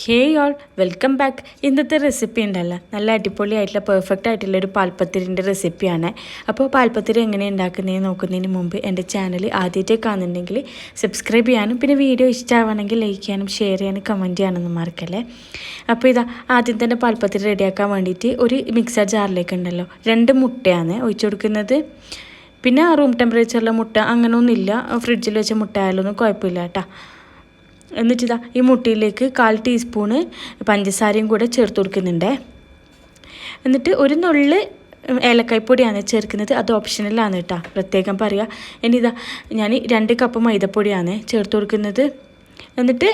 ഹേ all welcome back ഇന്നത്തെ recipe ഉണ്ടല്ലോ. നല്ല അടിപൊളിയായിട്ടുള്ള പെർഫെക്റ്റ് ആയിട്ടുള്ള ഒരു പാൽപ്പത്തിരിന്റെ റെസിപ്പിയാണ് അപ്പോൾ പാൽപ്പത്തിരി എങ്ങനെ ഉണ്ടാക്കുന്നതെന്ന് നോക്കുന്നതിന് മുമ്പ് എന്റെ ചാനൽ ആദ്യമായിട്ട് കാണുന്നുണ്ടെങ്കിൽ സബ്സ്ക്രൈബ് ചെയ്യാനും പിന്നെ വീഡിയോ ഇഷ്ടമാവണമെങ്കിൽ ലൈക്ക് ചെയ്യാനും ഷെയർ ചെയ്യാനും കമന്റ് ചെയ്യാനൊന്നും മറക്കല്ലേ. അപ്പോൾ ഇതാ ആദ്യം തന്നെ പാൽപ്പത്തിരി റെഡിയാക്കാൻ വേണ്ടിയിട്ട് ഒരു മിക്സർ ജാറിലേക്ക് ഉണ്ടല്ലോ രണ്ട് മുട്ടയാണ് ഒഴിച്ചു കൊടുക്കുന്നത്. പിന്നെ റൂം ടെമ്പറേച്ചറിലെ മുട്ട അങ്ങനെയൊന്നുമില്ല ഫ്രിഡ്ജിൽ വെച്ച മുട്ട ആയാലൊന്നും കുഴപ്പമില്ല കേട്ടോ. എന്നിട്ടിതാ ഈ മുട്ടിയിലേക്ക് കാൽ ടീസ്പൂണ് പഞ്ചസാരയും കൂടെ ചേർത്ത് കൊടുക്കുന്നുണ്ട്. എന്നിട്ട് ഒരു നുള്ള് ഏലക്കായ്പ്പൊടിയാണ് ചേർക്കുന്നത്. അത് ഓപ്ഷണലാണ് കേട്ടോ പ്രത്യേകം പറയുക ഇനി ഇതാ ഞാൻ രണ്ട് കപ്പ് മൈദപ്പൊടിയാണ് ചേർത്ത് കൊടുക്കുന്നത്. എന്നിട്ട്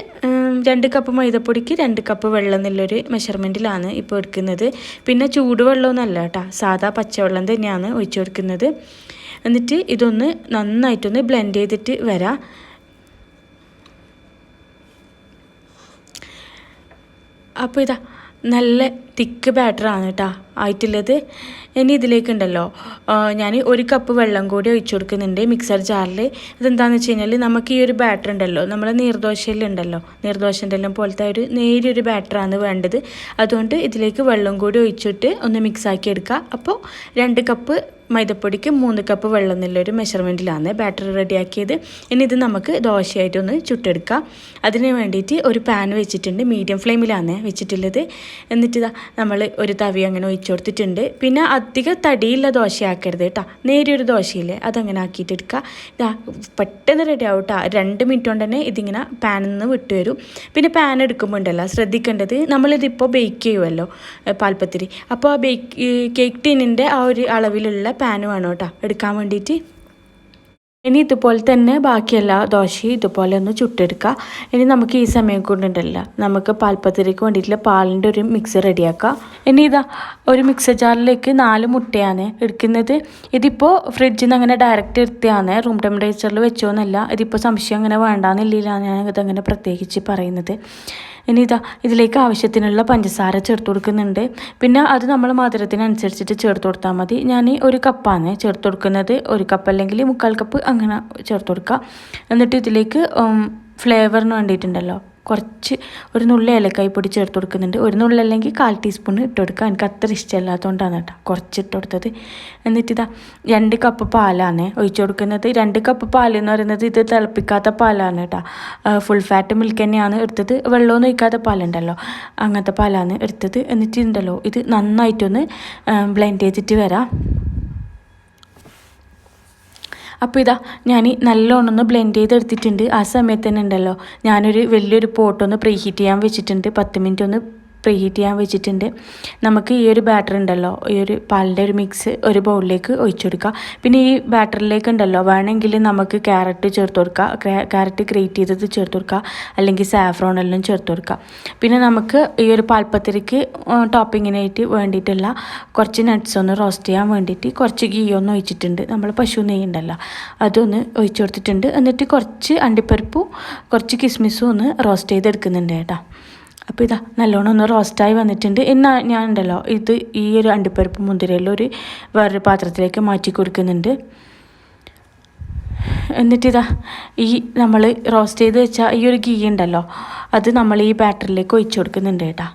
രണ്ട് കപ്പ് മൈദപ്പൊടിക്ക് രണ്ട് കപ്പ് വെള്ളം എന്നുള്ളൊരു മെഷർമെന്റിലാണ് ഇപ്പോൾ എടുക്കുന്നത്. പിന്നെ ചൂടുവെള്ളമൊന്നുമല്ല കേട്ടോ സാധാ പച്ചവെള്ളം തന്നെയാണ് ഒഴിച്ചു കൊടുക്കുന്നത്. എന്നിട്ട് ഇതൊന്ന് നന്നായിട്ടൊന്ന് ബ്ലെൻഡ് ചെയ്തിട്ട് വരാം. അപ്പോൾ ഇതാ നല്ല തിക്ക് ബാറ്ററാണ് കേട്ടോ ആയിട്ടുള്ളത് ഇനി ഇതിലേക്കുണ്ടല്ലോ. ഞാൻ ഒരു കപ്പ് വെള്ളം കൂടി ഒഴിച്ചു കൊടുക്കുന്നുണ്ട് മിക്സർ ജാറിൽ ഇതെന്താണെന്ന് വെച്ച് കഴിഞ്ഞാൽ നമുക്ക് ഈ ഒരു ബാറ്റർ ഉണ്ടല്ലോ നമ്മൾ നീർദോശയിലുണ്ടല്ലോ. നീർദോശന്റെ എല്ലാം പോലത്തെ ഒരു നേരിയൊരു ബാറ്ററാണ് വേണ്ടത്. അതുകൊണ്ട് ഇതിലേക്ക് വെള്ളം കൂടി ഒഴിച്ചിട്ട് ഒന്ന് മിക്സാക്കി എടുക്കുക. അപ്പോൾ രണ്ട് കപ്പ് മൈദപ്പൊടിക്ക് മൂന്ന് കപ്പ് വെള്ളം എന്നുള്ളൊരു മെഷർമെന്റിലാണ് ബാറ്റർ റെഡിയാക്കിയത് ഇനി ഇത് നമുക്ക് ദോശയായിട്ടൊന്ന് ചുട്ടെടുക്കാം. അതിന് വേണ്ടിയിട്ട് ഒരു പാൻ വെച്ചിട്ടുണ്ട് മീഡിയം ഫ്ലെയിമിലാണ് വെച്ചിട്ടുള്ളത്. എന്നിട്ട് നമ്മൾ ഒരു തവി അങ്ങനെ കൊടുത്തിട്ടുണ്ട് പിന്നെ അധികം തടിയുള്ള ദോശയാക്കരുത് കേട്ടോ. നേരിയൊരു ദോശയില്ലേ അതങ്ങനെ ആക്കിയിട്ട് എടുക്കുക ഇതാ പെട്ടെന്ന് റെഡി ആവും കേട്ടോ രണ്ട് മിനിറ്റ് കൊണ്ട് തന്നെ ഇതിങ്ങനെ പാനിൽ നിന്ന് വിട്ടു വരും. പിന്നെ പാൻ എടുക്കുമ്പോൾ ഉണ്ടല്ലോ ശ്രദ്ധിക്കേണ്ടത് നമ്മളിതിപ്പോൾ ബേക്ക് ചെയ്യുമല്ലോ പാൽപ്പത്തിരി. അപ്പോൾ ആ ബേക്ക് കേക്ക് ടീനിന്റെ ആ ഒരു അളവിലുള്ള പാന് വേണം കേട്ടോ എടുക്കാൻ വേണ്ടിയിട്ട് ഇനി ഇതുപോലെ തന്നെ ബാക്കിയെല്ലാ ദോശയും ഇതുപോലെ ഒന്ന് ചുട്ടെടുക്കുക ഇനി നമുക്ക് ഈ സമയം കൊണ്ടുണ്ടല്ല നമുക്ക് പാൽപ്പത്തിരിക്ക് വേണ്ടിയിട്ടുള്ള പാലിന്റെ ഒരു മിക്സ് റെഡിയാക്കാം. ഇനി ഇതാ ഒരു മിക്സർ ജാറിലേക്ക് നാല് മുട്ടയാണ് എടുക്കുന്നത്. ഇതിപ്പോൾ ഫ്രിഡ്ജിൽ നിന്ന് അങ്ങനെ ഡയറക്റ്റ് എടുത്തതാണ് റൂം ടെമ്പറേച്ചറിൽ വെച്ചോന്നല്ല ഇതിപ്പോൾ സംശയം അങ്ങനെ വേണ്ടാന്നില്ല ഞാൻ ഇതങ്ങനെ പ്രത്യേകിച്ച് പറയുന്നത്. ഇനി ഇതാ ഇതിലേക്ക് ആവശ്യത്തിനുള്ള പഞ്ചസാര ചേർത്ത് കൊടുക്കുന്നുണ്ട്. പിന്നെ അത് നമ്മൾ മധുരത്തിനനുസരിച്ചിട്ട് ചേർത്ത് കൊടുത്താൽ മതി. ഞാൻ ഒരു കപ്പാണ് ചേർത്ത് കൊടുക്കുന്നത്. ഒരു കപ്പ് അല്ലെങ്കിൽ മുക്കാൽ കപ്പ് അങ്ങനെ ചേർത്ത് കൊടുക്കുക എന്നിട്ട് ഇതിലേക്ക് ഫ്ലേവറിന് വേണ്ടിയിട്ടുണ്ടല്ലോ. കുറച്ച് ഒരു നുള്ളി ഏലക്കായി പൊടി ചേർത്ത് കൊടുക്കുന്നുണ്ട്. ഒരു നുള്ളി അല്ലെങ്കിൽ കാൽ ടീസ്പൂൺ ഇട്ട് കൊടുക്കുക. എനിക്ക് അത്ര ഇഷ്ടമല്ലാത്തതുകൊണ്ടാണ് കേട്ടോ. കുറച്ച് ഇട്ട് കൊടുത്തത്. എന്നിട്ട് ഇതാ രണ്ട് കപ്പ് പാലാണ് ഒഴിച്ചു കൊടുക്കുന്നത്. രണ്ട് കപ്പ് പാൽ എന്ന് പറയുന്നത് ഇത് തിളപ്പിക്കാത്ത പാലാണ് കേട്ടോ. ഫുൾ ഫാറ്റ് മിൽക്ക് തന്നെയാണ് എടുത്തത്. വെള്ളമൊന്നും ഒഴിക്കാത്ത പാലുണ്ടല്ലോ. അങ്ങനത്തെ പാലാണ് എടുത്തത്. എന്നിട്ട് ഉണ്ടല്ലോ ഇത് നന്നായിട്ടൊന്ന് ബ്ലെൻഡ് ചെയ്തിട്ട് വരാം. അപ്പോൾ ഇതാ ഞാൻ നല്ലോണം ഒന്ന് ബ്ലെൻഡ് ചെയ്തെടുത്തിട്ടുണ്ട്. ആ സമയത്ത് തന്നെ ഉണ്ടല്ലോ. ഞാനൊരു വലിയൊരു പോട്ടൊന്ന് പ്രീഹീറ്റ് ചെയ്യാൻ വെച്ചിട്ടുണ്ട്. പത്ത് മിനിറ്റ് ഒന്ന് പ്രീ ഹീറ്റ് ചെയ്യാൻ വെച്ചിട്ടുണ്ട്. നമുക്ക് ഈ ഒരു ബാറ്റർ ഉണ്ടല്ലോ ഈ ഒരു പാലിന്റെ ഒരു മിക്സ് ഒരു ബൗളിലേക്ക് ഒഴിച്ചു കൊടുക്കുക. പിന്നെ ഈ ബാറ്ററിലേക്ക് ഉണ്ടല്ലോ വേണമെങ്കിൽ നമുക്ക് ക്യാരറ്റ് ചേർത്ത് കൊടുക്കുക. ക്യാരറ്റ് ഗ്രേറ്റ് ചെയ്തത് ചേർത്ത് കൊടുക്കുക. അല്ലെങ്കിൽ സാഫ്രോൺ എല്ലാം ചേർത്ത് കൊടുക്കുക. പിന്നെ നമുക്ക് ഈ ഒരു പാൽപ്പത്തിരിക്ക് ടോപ്പിങ്ങിനായിട്ട് വേണ്ടിയിട്ടുള്ള കുറച്ച് നട്ട്സ് ഒന്ന് റോസ്റ്റ് ചെയ്യാൻ വേണ്ടിയിട്ട് കുറച്ച് ഗീ ഒന്ന് ഒഴിച്ചിട്ടുണ്ട്. നമ്മൾ പശു നെയ്യ് ഉണ്ടല്ലോ അതൊന്ന് ഒഴിച്ചു കൊടുത്തിട്ടുണ്ട്. എന്നിട്ട് കുറച്ച് അണ്ടിപ്പരിപ്പും കുറച്ച് കിസ്മിസും ഒന്ന് റോസ്റ്റ് ചെയ്തെടുക്കുന്നുണ്ട് കേട്ടോ. അപ്പോൾ ഇതാ നല്ലോണം ഒന്ന് റോസ്റ്റായി വന്നിട്ടുണ്ട്. എന്നാ ഞാൻ ഉണ്ടല്ലോ ഇത് ഈ ഒരു അണ്ടിപ്പരിപ്പ് മുന്തിരിയെല്ലാം ഒരു വേറൊരു പാത്രത്തിലേക്ക് മാറ്റി കൊടുക്കുന്നുണ്ട്. എന്നിട്ടിതാ ഈ നമ്മൾ റോസ്റ്റ് ചെയ്ത് വെച്ച ഈ ഒരു ഗീ ഉണ്ടല്ലോ അത് നമ്മൾ ഈ ബാറ്ററിലേക്ക് ഒഴിച്ചു കൊടുക്കുന്നുണ്ട് കേട്ടോ.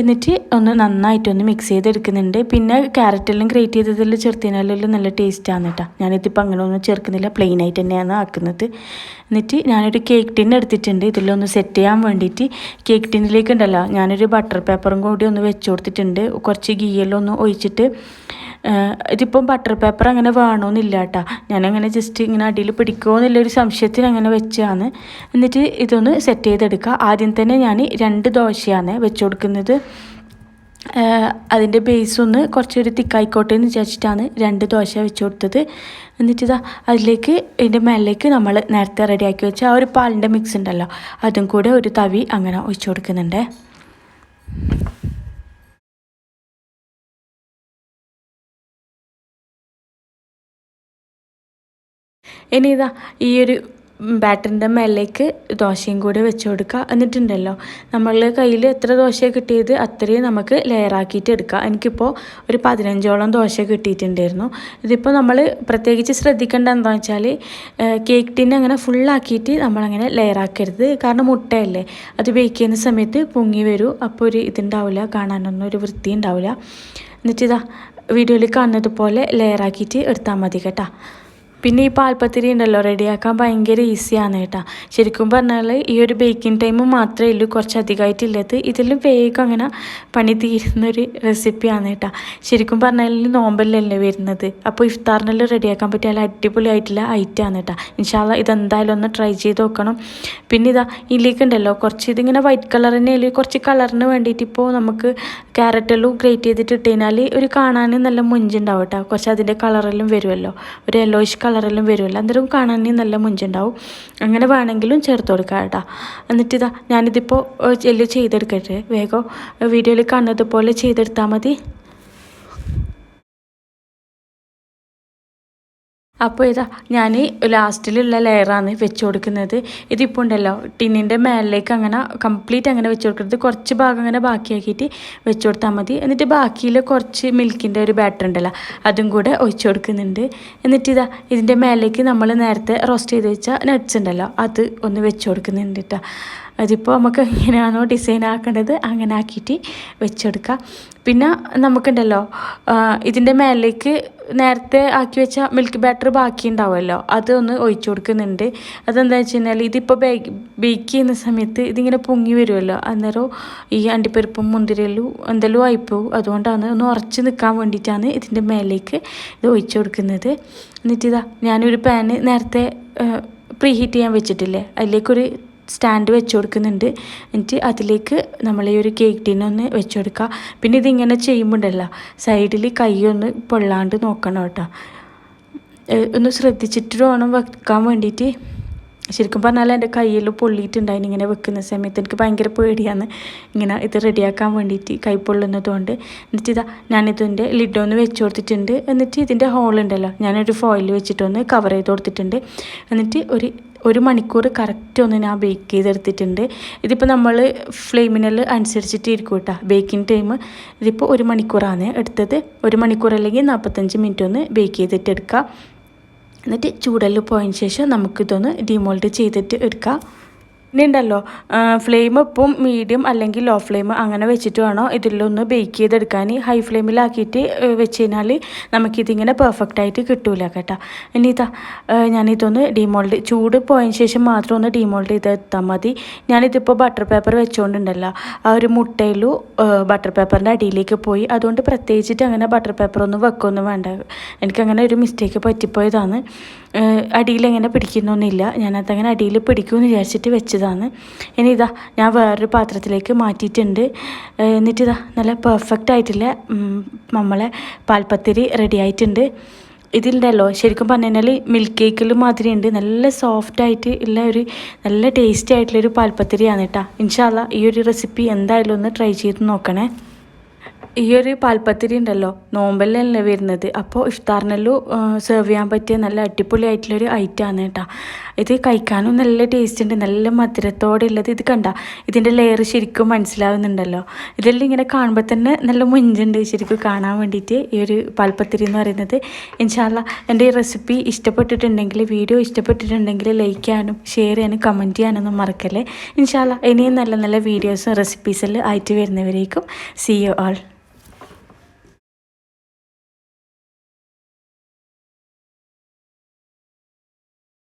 എന്നിട്ട് ഒന്ന് നന്നായിട്ടൊന്ന് മിക്സ് ചെയ്തെടുക്കുന്നുണ്ട്. പിന്നെ ക്യാരറ്റെല്ലാം ഗ്രേറ്റ് ചെയ്തതെല്ലാം ചേർത്തിനാലെല്ലാം നല്ല ടേസ്റ്റാണ് കേട്ടോ ഞാനിതിപ്പോൾ അങ്ങനെ ഒന്നും ചേർക്കുന്നില്ല. പ്ലെയിൻ ആയിട്ട് തന്നെയാണ് ആക്കുന്നത്. എന്നിട്ട് ഞാനൊരു കേക്ക് ടിൻ എടുത്തിട്ടുണ്ട്. ഇതിലൊന്ന് സെറ്റ് ചെയ്യാൻ വേണ്ടിയിട്ട് കേക്ക് ടിന്നിലേക്ക് ഉണ്ടല്ലോ ഞാനൊരു ബട്ടർ പേപ്പറും കൂടി ഒന്ന് വെച്ച് കൊടുത്തിട്ടുണ്ട്. കുറച്ച് ഗീയെല്ലാം ഒന്ന് ഒഴിച്ചിട്ട് ഇതിപ്പം ബട്ടർ പേപ്പർ അങ്ങനെ വേണമെന്നില്ല കേട്ടോ ഞാനങ്ങനെ ജസ്റ്റ് ഇങ്ങനെ അടിയിൽ പിടിക്കുമോ എന്നുള്ളൊരു സംശയത്തിന് അങ്ങനെ വെച്ചതാണ് എന്നിട്ട് ഇതൊന്ന് സെറ്റ് ചെയ്തെടുക്കുക. ആദ്യം തന്നെ ഞാൻ രണ്ട് ദോശയാണ് വെച്ച് കൊടുക്കുന്നത്. അതിന്റെ ബേസ് ഒന്ന് കുറച്ചൊരു തിക്കായിക്കോട്ടെ എന്ന് വിചാരിച്ചിട്ടാണ് രണ്ട് ദോശ വെച്ച് കൊടുത്തത്. എന്നിട്ട് ഇതാ അതിലേക്ക് ഇതിന്റെ മേലേക്ക് നമ്മൾ നേരത്തെ റെഡിയാക്കി വെച്ച ആ ഒരു പാലിന്റെ മിക്സ് ഉണ്ടല്ലോ അതും കൂടെ ഒരു തവി അങ്ങനെ ഒഴിച്ചു കൊടുക്കുന്നുണ്ട്. ഇനി ഇതാ ഈ ഒരു ബാറ്ററിന്റെ മേലേക്ക് ദോശയും കൂടി വെച്ച് കൊടുക്കുക എന്നിട്ടുണ്ടല്ലോ. നമ്മളുടെ കയ്യിൽ എത്ര ദോശ കിട്ടിയത് അത്രയും നമുക്ക് ലെയറാക്കിയിട്ട് എടുക്കുക എനിക്കിപ്പോൾ ഒരു പതിനഞ്ചോളം ദോശ കിട്ടിയിട്ടുണ്ടായിരുന്നു. ഇതിപ്പോൾ നമ്മൾ പ്രത്യേകിച്ച് ശ്രദ്ധിക്കേണ്ട എന്താണെന്ന് വെച്ചാൽ കേക്ക് ടിൻ അങ്ങനെ ഫുള്ളാക്കിയിട്ട് നമ്മളങ്ങനെ ലെയറാക്കരുത് കാരണം മുട്ടയല്ലേ. അത് ബേക്ക് ചെയ്യുന്ന സമയത്ത് പൊങ്ങി വരും. അപ്പോൾ ഒരു ഇതുണ്ടാവില്ല കാണാനൊന്നും ഒരു വൃത്തി ഉണ്ടാവില്ല എന്നിട്ട് ഇതാ വീഡിയോയിൽ കാണുന്നത് പോലെ ലെയറാക്കിയിട്ട് എടുത്താൽ മതി കേട്ടോ. പിന്നെ ഈ പാൽപ്പത്തിരി ഉണ്ടല്ലോ റെഡിയാക്കാൻ ഭയങ്കര ഈസിയാണ് കേട്ടോ. ശരിക്കും പറഞ്ഞാൽ ഈ ഒരു ബേക്കിംഗ് ടൈം മാത്രമേ ഉള്ളൂ കുറച്ച് അധികമായിട്ടില്ലത് ഇതിലും വേഗം അങ്ങനെ പണി തീരുന്നൊരു റെസിപ്പിയാണ് കേട്ടോ. ശരിക്കും പറഞ്ഞാൽ നോമ്പല്ലല്ലേ വരുന്നത്. അപ്പോൾ ഇഫ്താറിനെല്ലാം റെഡിയാക്കാൻ പറ്റിയ നല്ല അടിപൊളിയായിട്ടുള്ള ഐറ്റമാണ് കേട്ടോ. ഇൻഷാല്ല ഇതെന്തായാലും ഒന്ന് ട്രൈ ചെയ്ത് നോക്കണം. പിന്നെ ഇതാ ഇതിലേക്ക് ഉണ്ടല്ലോ കുറച്ച് ഇതിങ്ങനെ വൈറ്റ് കളർ തന്നെ കുറച്ച് കളറിന് വേണ്ടിയിട്ട് ഇപ്പോൾ നമുക്ക് ക്യാരറ്റെല്ലാം ഗ്രേറ്റ് ചെയ്തിട്ട് ഇട്ട് കഴിഞ്ഞാൽ ഒരു കാണാൻ നല്ല മുഞ്ചുണ്ടാവും കേട്ടോ. കുറച്ച് അതിന്റെ കളറെല്ലാം വരുമല്ലോ. ഒരു യെല്ലോയിഷ് കളറെല്ലാം വരുമല്ലോ അന്നേരം കാണാൻ നല്ല മുഞ്ചുണ്ടാവും. അങ്ങനെ വേണമെങ്കിലും ചേർത്ത് കൊടുക്കാം കേട്ടോ. എന്നിട്ട് ഇതാ ഞാനിതിപ്പോൾ എല്ലാം ചെയ്തെടുക്കട്ടെ. വേഗം വീഡിയോയിൽ കാണുന്നത് പോലെ ചെയ്തെടുത്താൽ മതി. അപ്പോൾ ഇതാ ഞാൻ ലാസ്റ്റിലുള്ള ലെയറാണ് വെച്ച് കൊടുക്കുന്നത് ഇതിപ്പോൾ ഉണ്ടല്ലോ ടിന്നിന്റെ മേലിലേക്ക് അങ്ങനെ കംപ്ലീറ്റ് അങ്ങനെ വെച്ച് കൊടുക്കരുത് കുറച്ച് ഭാഗം അങ്ങനെ ബാക്കിയാക്കിയിട്ട് വെച്ച് കൊടുത്താൽ മതി. എന്നിട്ട് ബാക്കിയിൽ കുറച്ച് മിൽക്കിന്റെ ഒരു ബാറ്റർ ഉണ്ടല്ലോ അതും കൂടെ ഒഴിച്ച് കൊടുക്കുന്നുണ്ട്. എന്നിട്ട് ഇതാ ഇതിന്റെ മേലേക്ക് നമ്മൾ നേരത്തെ റോസ്റ്റ് ചെയ്ത് വെച്ച നട്ട്സ് ഉണ്ടല്ലോ അത് ഒന്ന് വെച്ച് കൊടുക്കുന്നുണ്ട് കേട്ടോ അതിപ്പോൾ നമുക്ക് എങ്ങനെയാണോ ഡിസൈൻ ആക്കേണ്ടത് അങ്ങനെ ആക്കിയിട്ട് വെച്ചെടുക്കുക പിന്നെ നമുക്കുണ്ടല്ലോ ഇതിന്റെ മേലേക്ക് നേരത്തെ ആക്കി വെച്ച മിൽക്ക് ബാറ്റർ ബാക്കി ഉണ്ടാവുമല്ലോ അതൊന്ന് ഒഴിച്ചു കൊടുക്കുന്നുണ്ട്. അതെന്താ വെച്ച് കഴിഞ്ഞാൽ ഇതിപ്പോൾ ബേക്ക് ബേക്ക് ചെയ്യുന്ന സമയത്ത് ഇതിങ്ങനെ പൊങ്ങി വരുമല്ലോ അന്നേരം ഈ അണ്ടിപ്പരിപ്പും മുന്തിരിയെല്ലാം എന്തെല്ലാം ആയിപ്പോവും അതുകൊണ്ടാണ് ഒന്ന് ഉറച്ച് നിൽക്കാൻ വേണ്ടിയിട്ടാണ് ഇതിന്റെ മേലേക്ക് ഇത് ഒഴിച്ചു കൊടുക്കുന്നത്. എന്നിട്ടിതാ ഞാനൊരു പാന് നേരത്തെ പ്രീഹീറ്റ് ചെയ്യാൻ വെച്ചിട്ടില്ലേ? അതിലേക്കൊരു സ്റ്റാൻഡ് വെച്ച് കൊടുക്കുന്നുണ്ട് എന്നിട്ട് അതിലേക്ക് നമ്മൾ ഈ ഒരു കേക്ക് ടീനൊന്ന് വെച്ച് കൊടുക്കുക പിന്നെ ഇതിങ്ങനെ ചെയ്യുമ്പോണ്ടല്ലോ സൈഡിൽ കൈയൊന്ന് പൊള്ളാണ്ട് നോക്കണം കേട്ടോ. ഒന്ന് ശ്രദ്ധിച്ചിട്ട് വേണം വെക്കാൻ വേണ്ടിയിട്ട് ശരിക്കും പറഞ്ഞാൽ എന്റെ കയ്യിൽ പൊള്ളിയിട്ടുണ്ടായിരുന്നു ഇങ്ങനെ വെക്കുന്ന സമയത്ത് എനിക്ക് ഭയങ്കര പേടിയാണ്. ഇങ്ങനെ ഇത് റെഡിയാക്കാൻ വേണ്ടിയിട്ട് കൈ പൊള്ളുന്നതുകൊണ്ട്. എന്നിട്ട് ഇതാ ഞാനിതിന്റെ ലിഡൊന്ന് വെച്ച് കൊടുത്തിട്ടുണ്ട്. എന്നിട്ട് ഇതിന്റെ ഹോളുണ്ടല്ലോ ഞാനൊരു ഫോയിൽ വെച്ചിട്ടൊന്ന് കവർ ചെയ്ത് കൊടുത്തിട്ടുണ്ട്. എന്നിട്ട് ഒരു ഒരു മണിക്കൂർ കറക്റ്റ് ഒന്ന് ഞാൻ ബേക്ക് ചെയ്തെടുത്തിട്ടുണ്ട്. ഇതിപ്പോൾ നമ്മൾ ഫ്ലെയിമിനൽ അനുസരിച്ചിട്ട് ഇരിക്കും കേട്ടോ ബേക്കിംഗ് ടൈം ഇതിപ്പോൾ ഒരു മണിക്കൂറാണ് എടുത്തത്. ഒരു മണിക്കൂർ അല്ലെങ്കിൽ നാൽപ്പത്തഞ്ച് മിനിറ്റ് ഒന്ന് ബേക്ക് ചെയ്തിട്ട് എടുക്കുക എന്നിട്ട് ചൂടെല്ലാം പോയതിന് ശേഷം നമുക്കിതൊന്ന് ഡിമോൾഡ് ചെയ്തിട്ട് എടുക്കാം. ഇനി ഉണ്ടല്ലോ ഫ്ലെയിം ഇപ്പം മീഡിയം അല്ലെങ്കിൽ ലോ ഫ്ലെയിം അങ്ങനെ വെച്ചിട്ട് വേണം ഇതിലൊന്ന് ബേക്ക് ചെയ്തെടുക്കാൻ. ഹൈ ഫ്ലെയിമിലാക്കിയിട്ട് വെച്ച് കഴിഞ്ഞാൽ നമുക്കിതിങ്ങനെ പെർഫെക്റ്റ് ആയിട്ട് കിട്ടൂല കേട്ടോ. ഇനി ഇതാ ഞാനിതൊന്ന് ഡിമോൾഡ് ചൂട് പോയതിന് ശേഷം മാത്രം ഒന്ന് ഡിമോൾഡ് ചെയ്തെടുത്താൽ മതി. ഞാനിതിപ്പോൾ ബട്ടർ പേപ്പർ വെച്ചുകൊണ്ടുണ്ടല്ലോ ആ ഒരു മുട്ടയിലും ബട്ടർ പേപ്പറിന്റെ അടിയിലേക്ക് പോയി. അതുകൊണ്ട് പ്രത്യേകിച്ചിട്ട് അങ്ങനെ ബട്ടർ പേപ്പർ ഒന്നും വെക്കൊന്നും വേണ്ട. എനിക്കങ്ങനെ ഒരു മിസ്റ്റേക്ക് പറ്റിപ്പോയതാണ്. അടിയിൽ എങ്ങനെ പിടിക്കുന്നൊന്നുമില്ല. ഞാനതങ്ങനെ അടിയിൽ പിടിക്കുമെന്ന് വിചാരിച്ചിട്ട് വെച്ചതാണ്. ഇനി ഇതാ ഞാൻ വേറൊരു പാത്രത്തിലേക്ക് മാറ്റിയിട്ടുണ്ട്. എന്നിട്ട് ഇതാ നല്ല പെർഫെക്റ്റ് ആയിട്ടുള്ള നമ്മളെ പാൽപ്പത്തിരി റെഡി ആയിട്ടുണ്ട്. ഇതിലുണ്ടല്ലോ ശരിക്കും പറഞ്ഞു കഴിഞ്ഞാൽ മിൽക്ക് കേക്കിൽ മാതിരി ഉണ്ട് നല്ല സോഫ്റ്റ് ആയിട്ട് ഉള്ള ഒരു നല്ല ടേസ്റ്റി ആയിട്ടുള്ളൊരു പാൽപ്പത്തിരിയാണ് കേട്ടോ ഇൻഷാല്ല ഈ ഒരു റെസിപ്പി എന്തായാലും ഒന്ന് ട്രൈ ചെയ്ത് നോക്കണേ. ഈ ഒരു പാൽപ്പത്തിരി ഉണ്ടല്ലോ നോമ്പല്ലല്ലേ വരുന്നത്. അപ്പോൾ ഇഫ്താറിനെല്ലാം സെർവ് ചെയ്യാൻ പറ്റിയ നല്ല അടിപൊളി ആയിട്ടുള്ളൊരു ഐറ്റമാണ് കേട്ടോ. ഇത് കഴിക്കാനും നല്ല ടേസ്റ്റ് ഉണ്ട് നല്ല മധുരത്തോടെ ഉള്ളത് ഇത് കണ്ട. ഇതിന്റെ ലെയർ ശരിക്കും മനസ്സിലാവുന്നുണ്ടല്ലോ. ഇതെല്ലാം ഇങ്ങനെ കാണുമ്പോൾ തന്നെ നല്ല മുഞ്ചുണ്ട് ശരിക്കും കാണാൻ വേണ്ടിയിട്ട് ഈ ഒരു പാൽപ്പത്തിരി എന്ന് പറയുന്നത്. ഇൻഷാല്ല എന്റെ ഈ റെസിപ്പി ഇഷ്ടപ്പെട്ടിട്ടുണ്ടെങ്കിൽ വീഡിയോ ഇഷ്ടപ്പെട്ടിട്ടുണ്ടെങ്കിൽ ലൈക്ക് ചെയ്യാനും ഷെയർ ചെയ്യാനും കമന്റ് ചെയ്യാനൊന്നും മറക്കല്ലേ. ഇൻഷാല്ല ഇനിയും നല്ല നല്ല വീഡിയോസും റെസിപ്പീസെല്ലാം ആയിട്ട് വരുന്നവരേക്കും സി യു ആൾ